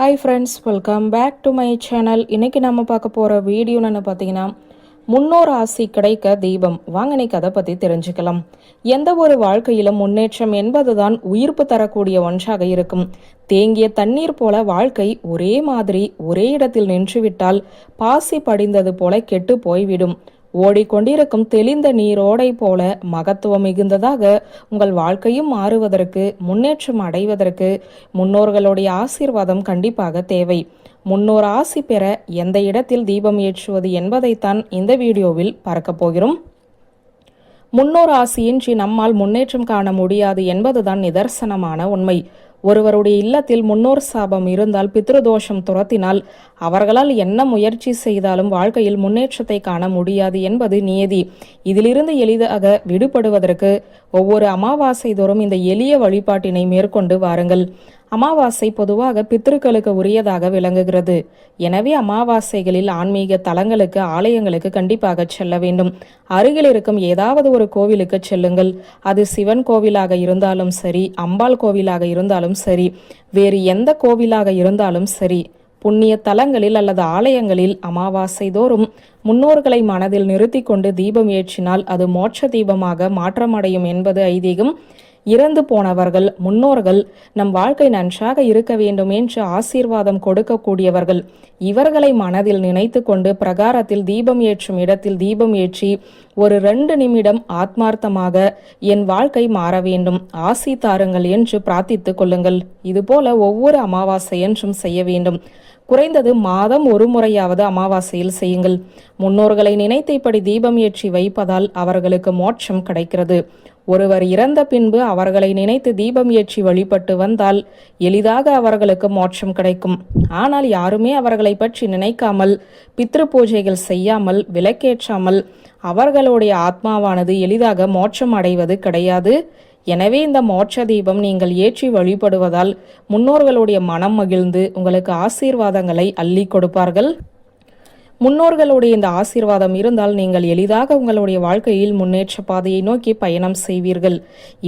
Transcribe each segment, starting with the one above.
Hi friends welcome back to my channel இன்னைக்கு நம்ம பார்க்க போகிற வீடியோன்னு பார்த்தீங்கன்னா முன்னோர் ஆசி கிடைக்க தீபம். வாங்க இன்னைக்கு அதை பற்றி தெரிஞ்சுக்கலாம். எந்த ஒரு வாழ்க்கையிலும் முன்னேற்றம் என்பதுதான் உயிர்ப்பு தரக்கூடிய ஒன்றாக இருக்கும். தேங்கிய தண்ணீர் போல வாழ்க்கை ஒரே மாதிரி ஒரே இடத்தில் நின்றுவிட்டால் பாசி படிந்தது போல கெட்டு போய்விடும். ஓடிக்கொண்டிருக்கும் தெளிந்த நீரோடை போல மகத்துவம் மிகுந்ததாக உங்கள் வாழ்க்கையும் மாறுவதற்கு முன்னேற்றம் அடைவதற்கு முன்னோர்களுடைய ஆசீர்வாதம் கண்டிப்பாக தேவை. முன்னோர் ஆசி பெற எந்த இடத்தில் தீபம் ஏற்றுவது என்பதைத்தான் இந்த வீடியோவில் பார்க்கப் போகிறோம். முன்னோர் ஆசியின்றி நம்மால் முன்னேற்றம் காண முடியாது என்பதுதான் நிதர்சனமான உண்மை. ஒருவருடைய இல்லத்தில் முன்னோர் சாபம் இருந்தால் பித்ருதோஷம் துரத்தினால் அவர்களால் என்ன முயற்சி செய்தாலும் வாழ்க்கையில் முன்னேற்றத்தை காண முடியாது என்பது நியதி. இதிலிருந்து எளிதாக விடுபடுவதற்கு ஒவ்வொரு அமாவாசை தோறும் இந்த எளிய வழிபாட்டினை மேற்கொண்டு வாருங்கள். அமாவாசை பொதுவாக பித்ருக்களுக்கு உரியதாக விளங்குகிறது. எனவே அமாவாசைகளில் ஆன்மீக தலங்களுக்கு ஆலயங்களுக்கு கண்டிப்பாக செல்ல வேண்டும். அருகில் இருக்கும் ஏதாவது ஒரு கோவிலுக்கு செல்லுங்கள். அது சிவன் கோவிலாக இருந்தாலும் சரி அம்பாள் கோவிலாக இருந்தாலும் சரி வேறு எந்த கோவிலாக இருந்தாலும் சரி புண்ணிய தலங்களில் அல்லது ஆலயங்களில் அமாவாசை தோறும் முன்னோர்களை மனதில் நிறுத்தி கொண்டு தீபம் ஏற்றினால் அது மோட்ச தீபமாக மாற்றமடையும் என்பது ஐதீகம். இறந்து போனவர்கள் முன்னோர்கள் நம் வாழ்க்கை நன்றாக இருக்க வேண்டும் என்று ஆசீர்வாதம் கொடுக்கக்கூடியவர்கள். இவர்களை மனதில் நினைத்து கொண்டு பிரகாரத்தில் தீபம் ஏற்றும் இடத்தில் தீபம் ஏற்றி ஒரு ரெண்டு நிமிடம் ஆத்மார்த்தமாக என் வாழ்க்கை மாற வேண்டும். ஆசி தாருங்கள் என்று பிரார்த்தித்துக் கொள்ளுங்கள். இதுபோல ஒவ்வொரு அமாவாசை என்றும் செய்ய வேண்டும். குறைந்தது மாதம் ஒரு முறையாவது அமாவாசையில் செய்யுங்கள். முன்னோர்களை நினைத்தபடி தீபம் ஏற்றி வைப்பதால் அவர்களுக்கு மோட்சம் கிடைக்கிறது. ஒருவர் இறந்த பின்பு அவர்களை நினைத்து தீபம் ஏற்றி வழிபட்டு வந்தால் எளிதாக அவர்களுக்கு மோட்சம் கிடைக்கும். ஆனால் யாருமே அவர்களை பற்றி நினைக்காமல் பித்ரு பூஜைகள் செய்யாமல் விலக்கேற்றாமல் அவர்களுடைய ஆத்மாவானது எளிதாக மோட்சம் அடைவது கிடையாது. எனவே இந்த மோட்ச தீபம் நீங்கள் ஏற்றி வழிபடுவதால் முன்னோர்களுடைய மனம் மகிழ்ந்து உங்களுக்கு ஆசீர்வாதங்களை அள்ளி கொடுப்பார்கள். முன்னோர்களுடைய இந்த ஆசீர்வாதம் இருந்தால் நீங்கள் எளிதாக உங்களுடைய வாழ்க்கையில் முன்னேற்ற பாதையை நோக்கி பயணம் செய்வீர்கள்.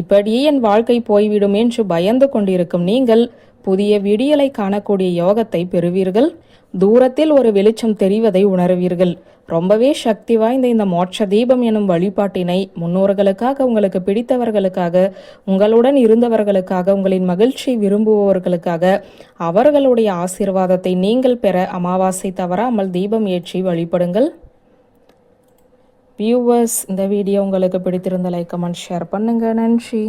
இப்படியே என் வாழ்க்கை போய்விடும் என்று பயந்து கொண்டிருக்கும் நீங்கள் புதிய விடியலை காணக்கூடிய யோகத்தை பெறுவீர்கள். தூரத்தில் ஒரு வெளிச்சம் தெரிவதை உணர்வீர்கள். ரொம்பவே சக்தி வாய்ந்த இந்த மோட்ச தீபம் எனும் வழிபாட்டினை முன்னோர்களுக்காக உங்களுக்கு பிடித்தவர்களுக்காக உங்களுடன் இருந்தவர்களுக்காக உங்களின் மகிழ்ச்சி விரும்புபவர்களுக்காக அவர்களுடைய ஆசீர்வாதத்தை நீங்கள் பெற அமாவாசை தவறாமல் தீபம் ஏற்றி வழிபடுங்கள். வியூவர்ஸ் இந்த வீடியோ உங்களுக்கு பிடித்திருந்த லைக் கமெண்ட் ஷேர் பண்ணுங்கள் நன்றி.